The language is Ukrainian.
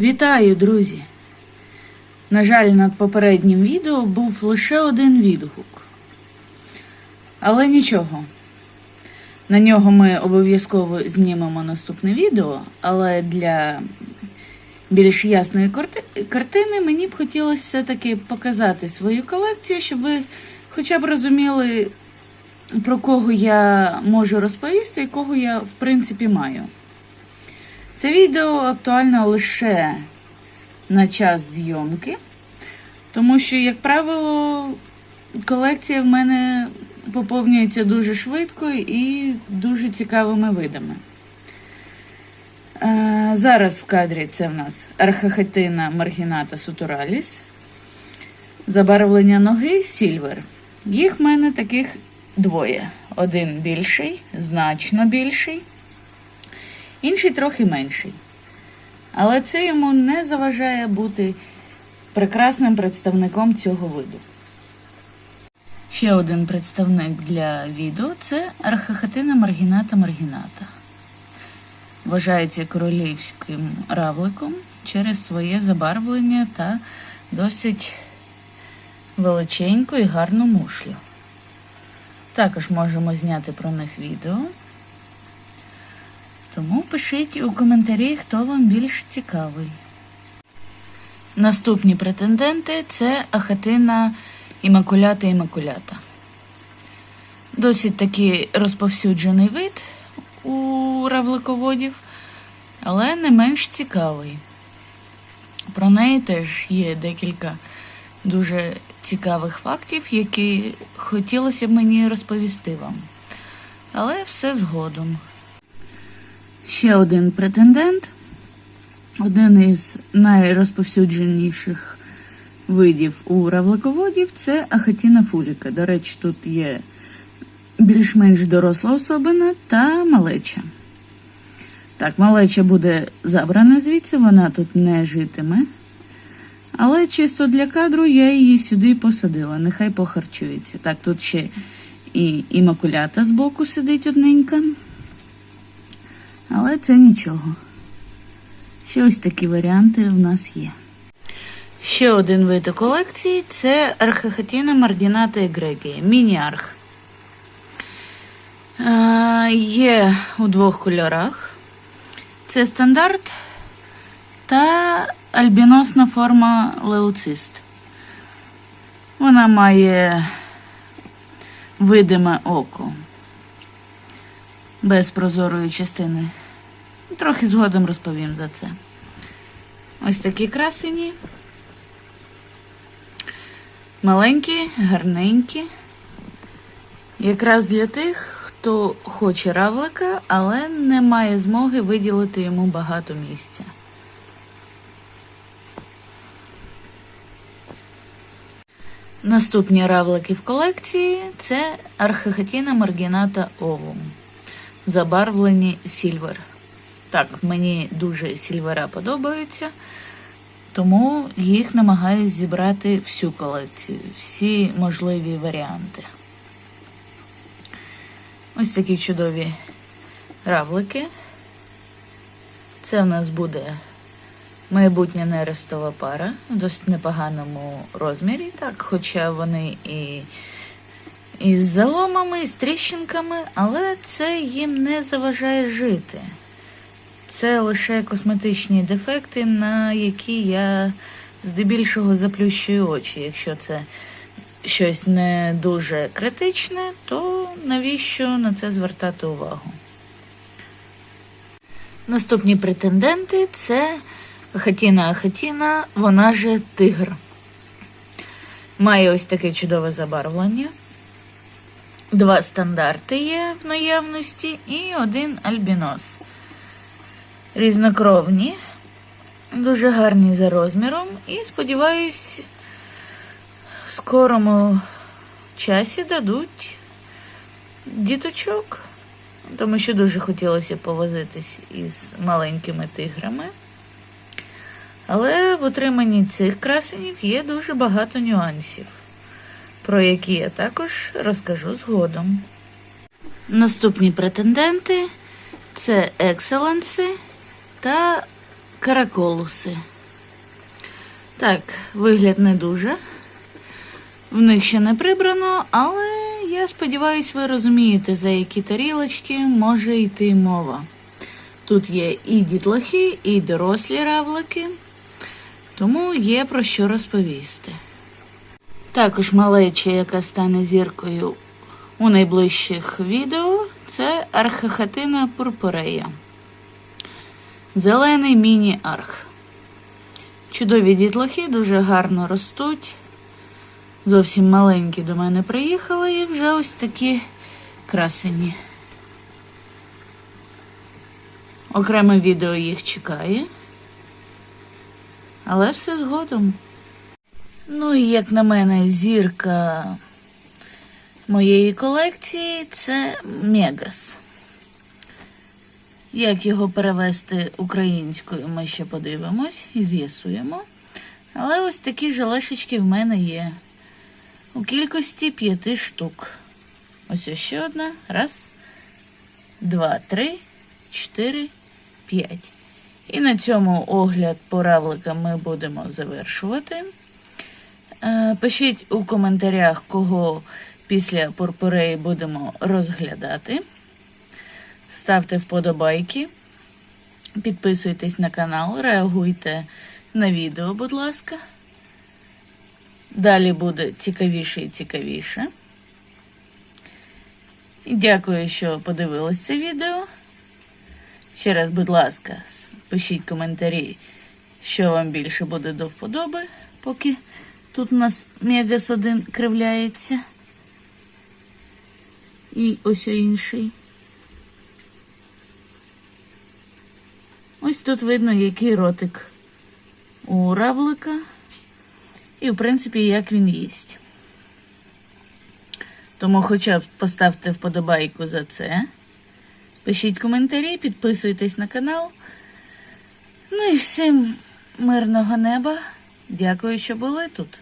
Вітаю, друзі! На жаль, над попереднім відео був лише один відгук. Але нічого. На нього ми обов'язково знімемо наступне відео, але для більш ясної картини мені б хотілося все-таки показати свою колекцію, щоб ви хоча б розуміли, про кого я можу розповісти і кого я, в принципі, маю. Це відео актуально лише на час зйомки, тому що, як правило, колекція в мене поповнюється дуже швидко і дуже цікавими видами. Зараз в кадрі це в нас архахетина маргіната сутураліс, забарвлення ноги сільвер. Їх в мене таких двоє. Один більший, значно більший інший трохи менший. Але це йому не заважає бути прекрасним представником цього виду. Ще один представник для відео це архахатина маргіната маргіната. Вважається королівським равликом через своє забарвлення та досить величеньку і гарну мушлю. Також можемо зняти про них відео. Тому пишіть у коментарі, хто вам більш цікавий. Наступні претенденти це ахатина імакулята імакулята. Досить таки розповсюджений вид у равлиководів, але не менш цікавий. Про неї теж є декілька дуже цікавих фактів, які хотілося б мені розповісти вам. Але все згодом. Ще один претендент, один із найрозповсюдженіших видів у равлиководів це ахатіна фуліка. До речі, тут є більш-менш доросла особина та малеча. Так, малеча буде забрана звідси, вона тут не житиме. Але чисто для кадру я її сюди посадила, нехай похарчується. Так, тут ще і імакулята збоку сидить одненька. Це нічого. Ще ось такі варіанти в нас є. Ще один вид колекції це архахатіна мардіната егрегія, міні-арх. Є у двох кольорах. Це стандарт та альбіносна форма леуцист. Вона має видиме око без прозорої частини. Трохи згодом розповім за це. Ось такі красені. Маленькі, гарненькі. Якраз для тих, хто хоче равлика, але не має змоги виділити йому багато місця. Наступні равлики в колекції це архихатіна маргіната овум забарвлені сільвер. Так, мені дуже сільвера подобаються, тому їх намагаюсь зібрати всю колекцію, всі можливі варіанти. Ось такі чудові равлики. Це в нас буде майбутня нерестова пара в досить непоганому розмірі, так, хоча вони і із заломами, і з тріщинками, але це їм не заважає жити. Це лише косметичні дефекти, на які я здебільшого заплющую очі. Якщо це щось не дуже критичне, то навіщо на це звертати увагу? Наступні претенденти це Хатіна Ахатіна, вона же тигр. Має ось таке чудове забарвлення. Два стандарти є в наявності і один альбінос. Різнокровні, дуже гарні за розміром, і сподіваюсь, в скорому часі дадуть діточок, тому що дуже хотілося повозитись із маленькими тиграми. Але в утриманні цих красенів є дуже багато нюансів про які я також розкажу згодом. Наступні претенденти це екселенси та караколуси. Так, вигляд не дуже. В них ще не прибрано, але я сподіваюся, ви розумієте, за які тарілочки може йти мова. Тут є і дітлахи, і дорослі равлики, тому є про що розповісти. Також малеча, яка стане зіркою у найближчих відео, це архахатина пурпурея. Зелений міні-арх. Чудові дітлахи дуже гарно ростуть. Зовсім маленькі до мене приїхали і вже ось такі красені. Окреме відео їх чекає. Але все згодом. Ну і як на мене, зірка моєї колекції це Мегас. Як його перевести українською, ми ще подивимось і з'ясуємо. Але ось такі жалешечки в мене є. У кількості п'яти штук. Ось ще одна. Раз, два, три, чотири, п'ять. І на цьому огляд по равликам ми будемо завершувати. Е, Пишіть у коментарях, кого після пурпуреї будемо розглядати. Ставте вподобайки, підписуйтесь на канал, реагуйте на відео, будь ласка. Далі буде цікавіше і цікавіше. Дякую, що подивились це відео. Ще раз, будь ласка, пишіть коментарі, що вам більше буде до вподоби, поки тут у нас Мегас один кривляється. І ось інший. Тут видно, який ротик у равлика. І, в принципі, як він їсть. Тому хоча б поставте вподобайку за це. Пишіть коментарі, підписуйтесь на канал. Ну і всім мирного неба. Дякую, що були тут.